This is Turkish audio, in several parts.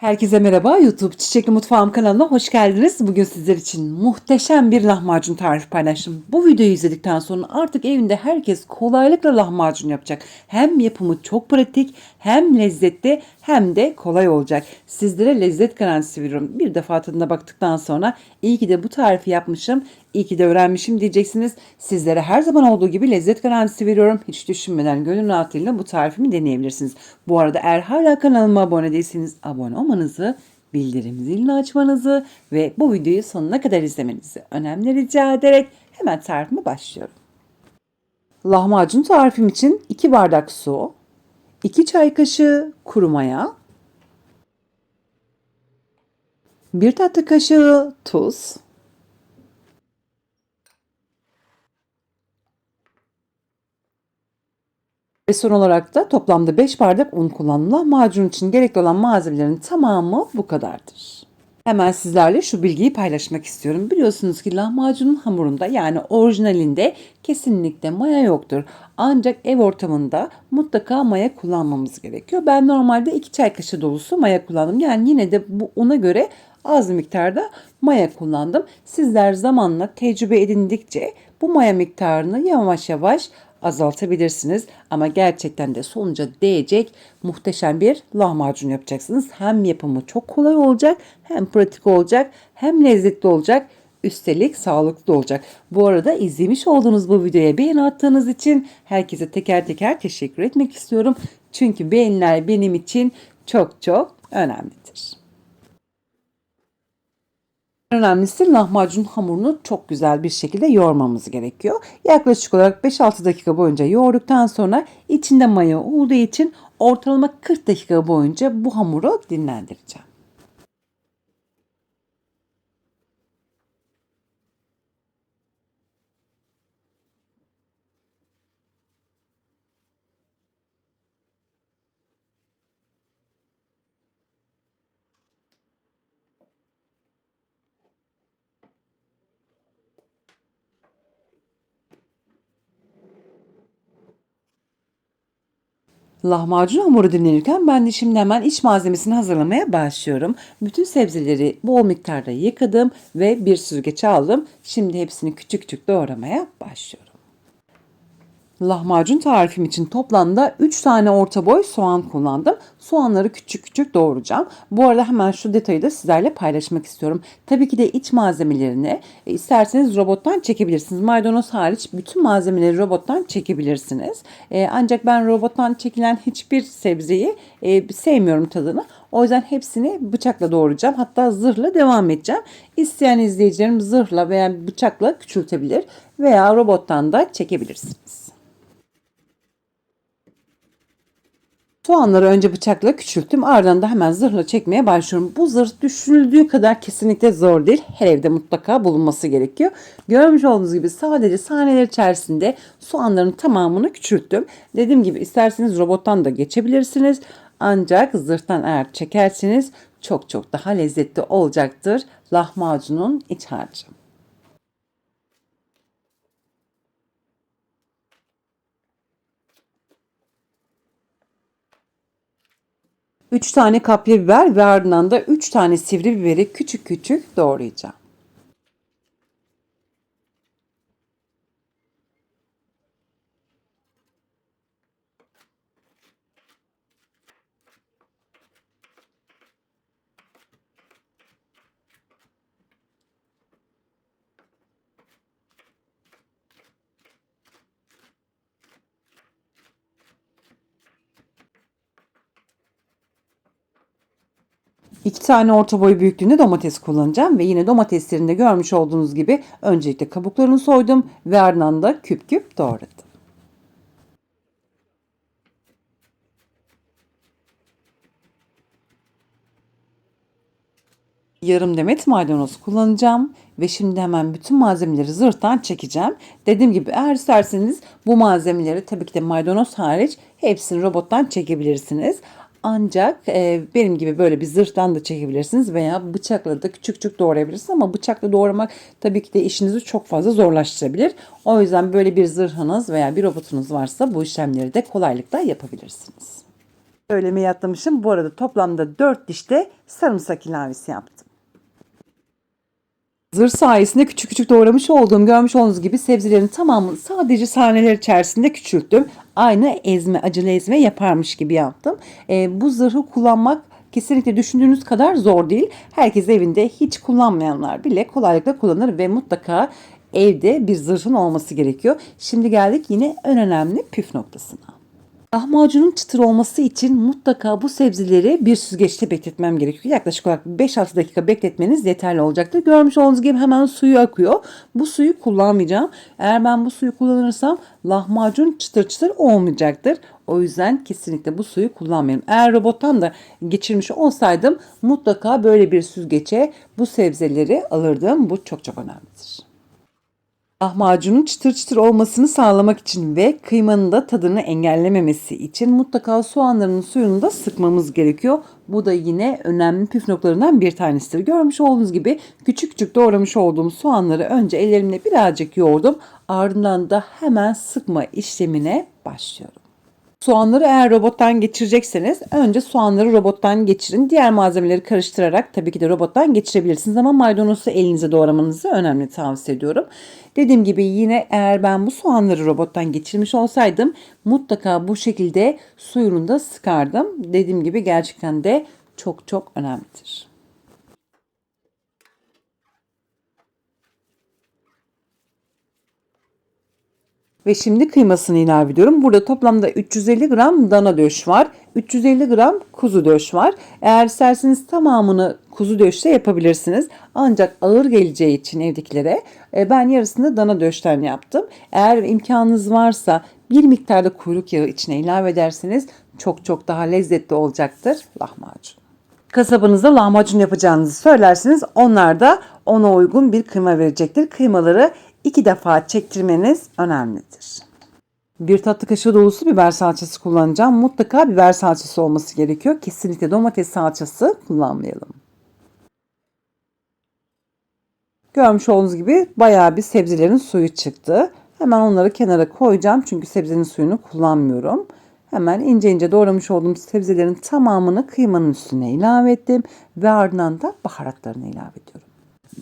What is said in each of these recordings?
Herkese merhaba YouTube Çiçekli Mutfağım kanalına hoş geldiniz. Bugün sizler için muhteşem bir lahmacun tarifi paylaştım. Bu videoyu izledikten sonra artık evinde herkes kolaylıkla lahmacun yapacak. Hem yapımı çok pratik hem lezzetli hem de kolay olacak. Sizlere lezzet garantisi veriyorum. Bir defa tadına baktıktan sonra iyi ki de bu tarifi yapmışım. İyi ki de öğrenmişim diyeceksiniz. Sizlere her zaman olduğu gibi lezzet garantisi veriyorum. Hiç düşünmeden gönül rahatlığıyla bu tarifimi deneyebilirsiniz. Bu arada eğer hala kanalıma abone değilseniz abone olmanızı, bildirim zilini açmanızı ve bu videoyu sonuna kadar izlemenizi önemli rica ederek hemen tarifime başlıyorum. Lahmacun tarifim için 2 bardak su, 2 çay kaşığı kuru maya, 1 tatlı kaşığı tuz, Ve son olarak da toplamda 5 bardak un kullandım. Lahmacun için gerekli olan malzemelerin tamamı bu kadardır. Hemen sizlerle şu bilgiyi paylaşmak istiyorum. Biliyorsunuz ki lahmacunun hamurunda yani orijinalinde kesinlikle maya yoktur. Ancak ev ortamında mutlaka maya kullanmamız gerekiyor. Ben normalde 2 çay kaşığı dolusu maya kullandım. Yani yine de bu una göre az miktarda maya kullandım. Sizler zamanla tecrübe edindikçe bu maya miktarını yavaş yavaş azaltabilirsiniz. Ama gerçekten de sonuca değecek muhteşem bir lahmacun yapacaksınız. Hem yapımı çok kolay olacak, hem pratik olacak, hem lezzetli olacak. Üstelik sağlıklı olacak. Bu arada izlemiş olduğunuz bu videoya beğeni attığınız için herkese teker teker teşekkür etmek istiyorum. Çünkü beğeniler benim için çok çok önemlidir. Önemlisi lahmacun hamurunu çok güzel bir şekilde yoğurmamız gerekiyor. Yaklaşık olarak 5-6 dakika boyunca yoğurduktan sonra içinde maya olduğu için ortalama 40 dakika boyunca bu hamuru dinlendireceğim. Lahmacun hamuru dinlenirken ben de şimdi hemen iç malzemesini hazırlamaya başlıyorum. Bütün sebzeleri bol miktarda yıkadım ve bir süzgeçe aldım. Şimdi hepsini küçük küçük doğramaya başlıyorum. Lahmacun tarifim için toplamda 3 tane orta boy soğan kullandım. Soğanları küçük küçük doğrayacağım. Bu arada hemen şu detayı da sizlerle paylaşmak istiyorum. Tabii ki de iç malzemelerini e, isterseniz robottan çekebilirsiniz. Maydanoz hariç bütün malzemeleri robottan çekebilirsiniz. E, ancak ben robottan çekilen hiçbir sebzeyi e, sevmiyorum tadını. O yüzden hepsini bıçakla doğrayacağım. Hatta zırhla devam edeceğim. İsteyen izleyicilerim zırhla veya bıçakla küçültebilir veya robottan da çekebilirsiniz. Soğanları önce bıçakla küçülttüm. Ardından da hemen zırhla çekmeye başlıyorum. Bu zırh düşünüldüğü kadar kesinlikle zor değil. Her evde mutlaka bulunması gerekiyor. Görmüş olduğunuz gibi sadece saniyeler içerisinde soğanların tamamını küçülttüm. Dediğim gibi isterseniz robottan da geçebilirsiniz. Ancak zırhtan eğer çekerseniz çok çok daha lezzetli olacaktır lahmacunun iç harcı. 3 tane kapya biber ve ardından da 3 tane sivri biberi küçük küçük doğrayacağım. İki tane orta boy büyüklüğünde domates kullanacağım ve yine domateslerinde görmüş olduğunuz gibi öncelikle kabuklarını soydum ve ardından da küp küp doğradım. yarım demet maydanoz kullanacağım ve şimdi hemen bütün malzemeleri zırhtan çekeceğim. Dediğim gibi eğer isterseniz bu malzemeleri tabii ki de maydanoz hariç hepsini robottan çekebilirsiniz. Ancak e, benim gibi böyle bir zırhtan da çekebilirsiniz veya bıçakla da küçük küçük doğrayabilirsiniz ama bıçakla doğramak tabii ki de işinizi çok fazla zorlaştırabilir. O yüzden böyle bir zırhınız veya bir robotunuz varsa bu işlemleri de kolaylıkla yapabilirsiniz. Söylemeyi atlamışım. Bu arada toplamda 4 dişte sarımsak ilavesi yaptım. Zır sayesinde küçük küçük doğramış olduğum görmüş olduğunuz gibi sebzelerin tamamını sadece sahneler içerisinde küçülttüm. Aynı ezme, acılı ezme yaparmış gibi yaptım. Ee, bu zırhı kullanmak kesinlikle düşündüğünüz kadar zor değil. Herkes evinde hiç kullanmayanlar bile kolaylıkla kullanır ve mutlaka evde bir zırhın olması gerekiyor. Şimdi geldik yine en önemli püf noktasına. Lahmacunun çıtır olması için mutlaka bu sebzeleri bir süzgeçte bekletmem gerekiyor. Yaklaşık olarak 5-6 dakika bekletmeniz yeterli olacaktır. Görmüş olduğunuz gibi hemen suyu akıyor. Bu suyu kullanmayacağım. Eğer ben bu suyu kullanırsam lahmacun çıtır çıtır olmayacaktır. O yüzden kesinlikle bu suyu kullanmayalım. Eğer robottan da geçirmiş olsaydım mutlaka böyle bir süzgeçe bu sebzeleri alırdım. Bu çok çok önemlidir. Lahmacunun çıtır çıtır olmasını sağlamak için ve kıymanın da tadını engellememesi için mutlaka soğanların suyunu da sıkmamız gerekiyor. Bu da yine önemli püf noktalarından bir tanesidir. Görmüş olduğunuz gibi küçük küçük doğramış olduğum soğanları önce ellerimle birazcık yoğurdum. Ardından da hemen sıkma işlemine başlıyorum. Soğanları eğer robottan geçirecekseniz önce soğanları robottan geçirin. Diğer malzemeleri karıştırarak tabii ki de robottan geçirebilirsiniz ama maydanozu elinize doğramanızı önemli tavsiye ediyorum. Dediğim gibi yine eğer ben bu soğanları robottan geçirmiş olsaydım mutlaka bu şekilde suyunu da sıkardım. Dediğim gibi gerçekten de çok çok önemlidir. Ve şimdi kıymasını ilave ediyorum. Burada toplamda 350 gram dana döş var. 350 gram kuzu döş var. Eğer isterseniz tamamını kuzu döşte yapabilirsiniz. Ancak ağır geleceği için evdekilere e, ben yarısını dana döşten yaptım. Eğer imkanınız varsa bir miktarda kuyruk yağı içine ilave ederseniz çok çok daha lezzetli olacaktır lahmacun. Kasabınızda lahmacun yapacağınızı söylersiniz. Onlar da ona uygun bir kıyma verecektir. Kıymaları iki defa çektirmeniz önemlidir. Bir tatlı kaşığı dolusu biber salçası kullanacağım. Mutlaka biber salçası olması gerekiyor. Kesinlikle domates salçası kullanmayalım. Görmüş olduğunuz gibi bayağı bir sebzelerin suyu çıktı. Hemen onları kenara koyacağım çünkü sebzenin suyunu kullanmıyorum. Hemen ince ince doğramış olduğum sebzelerin tamamını kıymanın üstüne ilave ettim ve ardından da baharatlarını ilave ediyorum.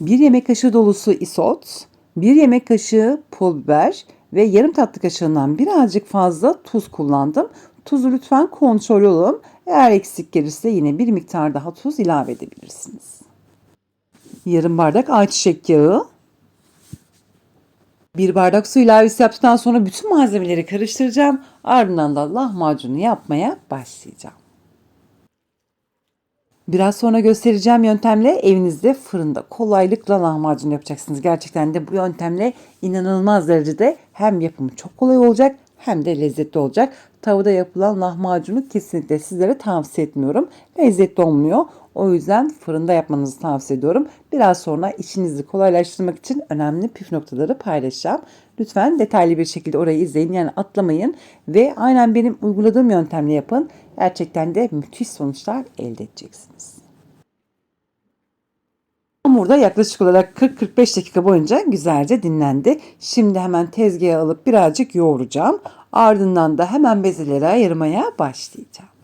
Bir yemek kaşığı dolusu isot, 1 yemek kaşığı pul biber ve yarım tatlı kaşığından birazcık fazla tuz kullandım. Tuzu lütfen kontrol olun. Eğer eksik gelirse yine bir miktar daha tuz ilave edebilirsiniz. Yarım bardak ayçiçek yağı. Bir bardak su ilavesi yaptıktan sonra bütün malzemeleri karıştıracağım. Ardından da lahmacunu yapmaya başlayacağım. Biraz sonra göstereceğim yöntemle evinizde fırında kolaylıkla lahmacun yapacaksınız. Gerçekten de bu yöntemle inanılmaz derecede hem yapımı çok kolay olacak hem de lezzetli olacak. Tavada yapılan lahmacunu kesinlikle sizlere tavsiye etmiyorum. Lezzetli olmuyor. O yüzden fırında yapmanızı tavsiye ediyorum. Biraz sonra işinizi kolaylaştırmak için önemli püf noktaları paylaşacağım. Lütfen detaylı bir şekilde orayı izleyin. Yani atlamayın ve aynen benim uyguladığım yöntemle yapın. Gerçekten de müthiş sonuçlar elde edeceksiniz. Hamurda yaklaşık olarak 40-45 dakika boyunca güzelce dinlendi. Şimdi hemen tezgaha alıp birazcık yoğuracağım. Ardından da hemen bezelere ayırmaya başlayacağım.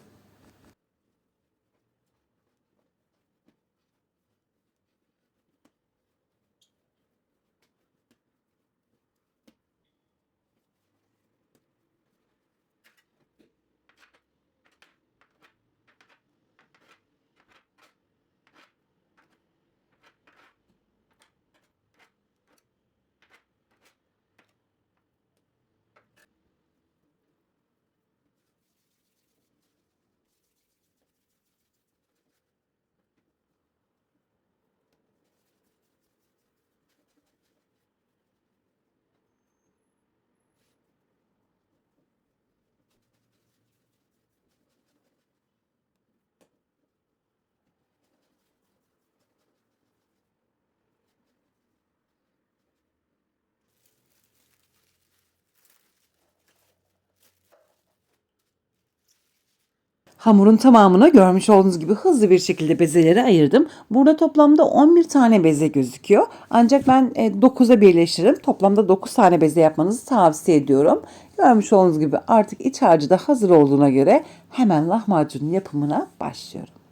Hamurun tamamını görmüş olduğunuz gibi hızlı bir şekilde bezelere ayırdım. Burada toplamda 11 tane beze gözüküyor. Ancak ben 9'a birleştiririm. Toplamda 9 tane beze yapmanızı tavsiye ediyorum. Görmüş olduğunuz gibi artık iç harcı da hazır olduğuna göre hemen lahmacun yapımına başlıyorum.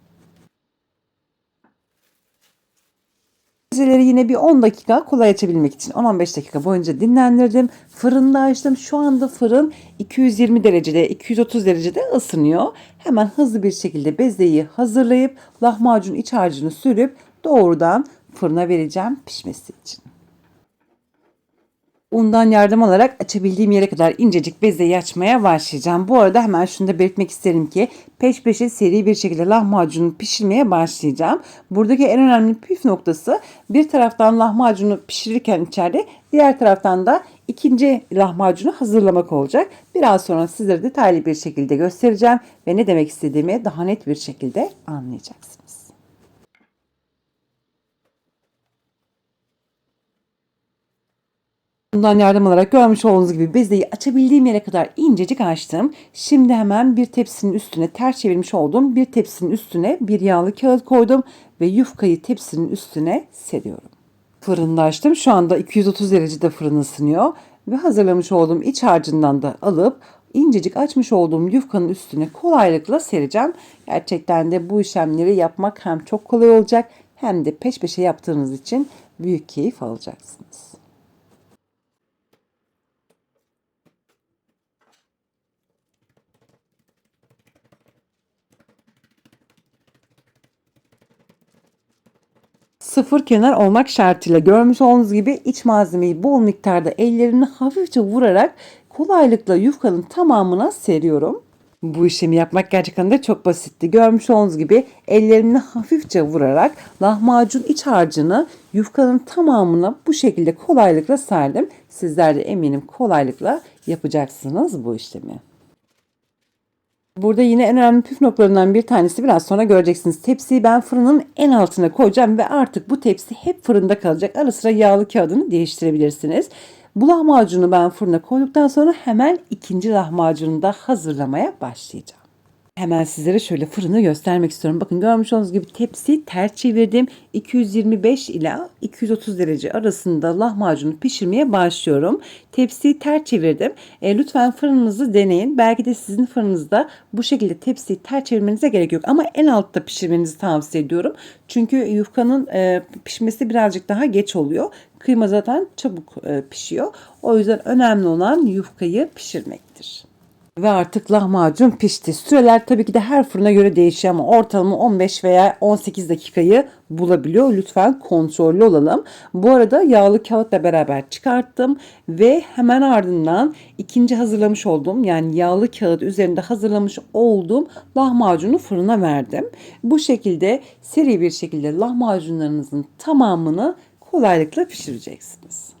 Bezeleri yine bir 10 dakika kolay açabilmek için 10-15 dakika boyunca dinlendirdim. Fırında açtım. Şu anda fırın 220 derecede, 230 derecede ısınıyor. Hemen hızlı bir şekilde bezeyi hazırlayıp lahmacun iç harcını sürüp doğrudan fırına vereceğim pişmesi için. Undan yardım alarak açabildiğim yere kadar incecik bezeyi açmaya başlayacağım. Bu arada hemen şunu da belirtmek isterim ki peş peşe seri bir şekilde lahmacunu pişirmeye başlayacağım. Buradaki en önemli püf noktası bir taraftan lahmacunu pişirirken içeride diğer taraftan da ikinci lahmacunu hazırlamak olacak. Biraz sonra sizlere detaylı bir şekilde göstereceğim ve ne demek istediğimi daha net bir şekilde anlayacaksınız. Bundan yardım alarak görmüş olduğunuz gibi bezeyi açabildiğim yere kadar incecik açtım. Şimdi hemen bir tepsinin üstüne ters çevirmiş olduğum bir tepsinin üstüne bir yağlı kağıt koydum ve yufkayı tepsinin üstüne seriyorum. Fırında açtım. Şu anda 230 derecede fırın ısınıyor ve hazırlamış olduğum iç harcından da alıp incecik açmış olduğum yufkanın üstüne kolaylıkla sereceğim. Gerçekten de bu işlemleri yapmak hem çok kolay olacak hem de peş peşe yaptığınız için büyük keyif alacaksınız. Sıfır kenar olmak şartıyla görmüş olduğunuz gibi iç malzemeyi bol miktarda ellerini hafifçe vurarak kolaylıkla yufkanın tamamına seriyorum. Bu işlemi yapmak gerçekten de çok basitti. Görmüş olduğunuz gibi ellerimle hafifçe vurarak lahmacun iç harcını yufkanın tamamına bu şekilde kolaylıkla serdim. Sizler de eminim kolaylıkla yapacaksınız bu işlemi. Burada yine en önemli püf noktalarından bir tanesi biraz sonra göreceksiniz. Tepsiyi ben fırının en altına koyacağım ve artık bu tepsi hep fırında kalacak. Ara sıra yağlı kağıdını değiştirebilirsiniz. Bu lahmacunu ben fırına koyduktan sonra hemen ikinci lahmacunu da hazırlamaya başlayacağım. Hemen sizlere şöyle fırını göstermek istiyorum. Bakın görmüş olduğunuz gibi tepsi ters çevirdim. 225 ila 230 derece arasında lahmacunu pişirmeye başlıyorum. Tepsiyi ters çevirdim. E, lütfen fırınınızı deneyin. Belki de sizin fırınızda bu şekilde tepsiyi ters çevirmenize gerek yok. Ama en altta pişirmenizi tavsiye ediyorum. Çünkü yufkanın e, pişmesi birazcık daha geç oluyor. Kıyma zaten çabuk e, pişiyor. O yüzden önemli olan yufkayı pişirmektir. Ve artık lahmacun pişti. Süreler tabii ki de her fırına göre değişiyor ama ortalama 15 veya 18 dakikayı bulabiliyor. Lütfen kontrollü olalım. Bu arada yağlı kağıtla beraber çıkarttım ve hemen ardından ikinci hazırlamış olduğum yani yağlı kağıt üzerinde hazırlamış olduğum lahmacunu fırına verdim. Bu şekilde seri bir şekilde lahmacunlarınızın tamamını kolaylıkla pişireceksiniz.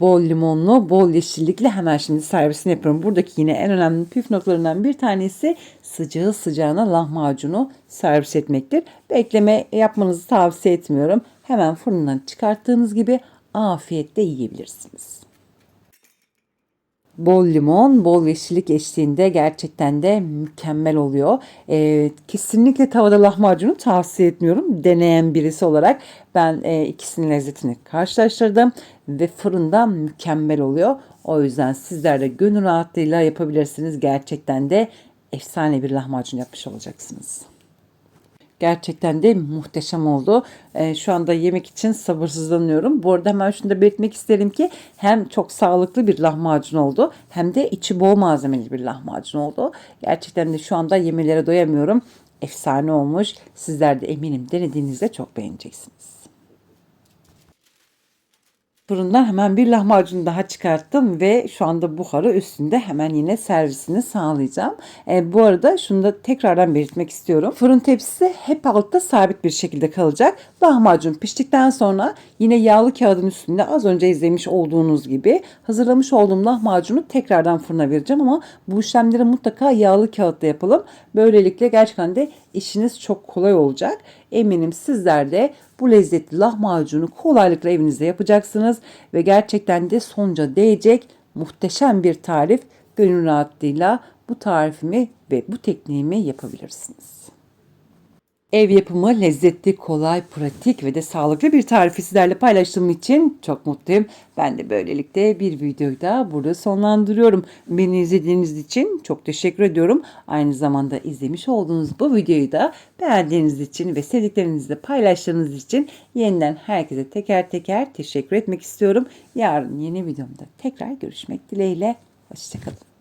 Bol limonlu, bol yeşillikli hemen şimdi servisini yapıyorum. Buradaki yine en önemli püf noktalarından bir tanesi sıcağı sıcağına lahmacunu servis etmektir. Bekleme yapmanızı tavsiye etmiyorum. Hemen fırından çıkarttığınız gibi afiyetle yiyebilirsiniz bol limon, bol yeşillik eşliğinde gerçekten de mükemmel oluyor. E, kesinlikle tavada lahmacunu tavsiye etmiyorum. Deneyen birisi olarak ben e, ikisinin lezzetini karşılaştırdım ve fırında mükemmel oluyor. O yüzden sizler de gönül rahatlığıyla yapabilirsiniz. Gerçekten de efsane bir lahmacun yapmış olacaksınız. Gerçekten de muhteşem oldu. E, şu anda yemek için sabırsızlanıyorum. Bu arada hemen şunu da belirtmek isterim ki hem çok sağlıklı bir lahmacun oldu hem de içi bol malzemeli bir lahmacun oldu. Gerçekten de şu anda yemelere doyamıyorum. Efsane olmuş. Sizler de eminim denediğinizde çok beğeneceksiniz. Fırından hemen bir lahmacun daha çıkarttım ve şu anda buharı üstünde hemen yine servisini sağlayacağım. E, bu arada şunu da tekrardan belirtmek istiyorum. Fırın tepsisi hep altta sabit bir şekilde kalacak. Lahmacun piştikten sonra yine yağlı kağıdın üstünde az önce izlemiş olduğunuz gibi hazırlamış olduğum lahmacunu tekrardan fırına vereceğim ama bu işlemleri mutlaka yağlı kağıtta yapalım. Böylelikle gerçekten de işiniz çok kolay olacak. Eminim sizler de bu lezzetli lahmacunu kolaylıkla evinizde yapacaksınız ve gerçekten de sonuca değecek muhteşem bir tarif gönül rahatlığıyla bu tarifimi ve bu tekniğimi yapabilirsiniz. Ev yapımı lezzetli, kolay, pratik ve de sağlıklı bir tarifi sizlerle paylaştığım için çok mutluyum. Ben de böylelikle bir videoyu da burada sonlandırıyorum. Beni izlediğiniz için çok teşekkür ediyorum. Aynı zamanda izlemiş olduğunuz bu videoyu da beğendiğiniz için ve sevdiklerinizle paylaştığınız için yeniden herkese teker teker teşekkür etmek istiyorum. Yarın yeni videomda tekrar görüşmek dileğiyle. Hoşçakalın.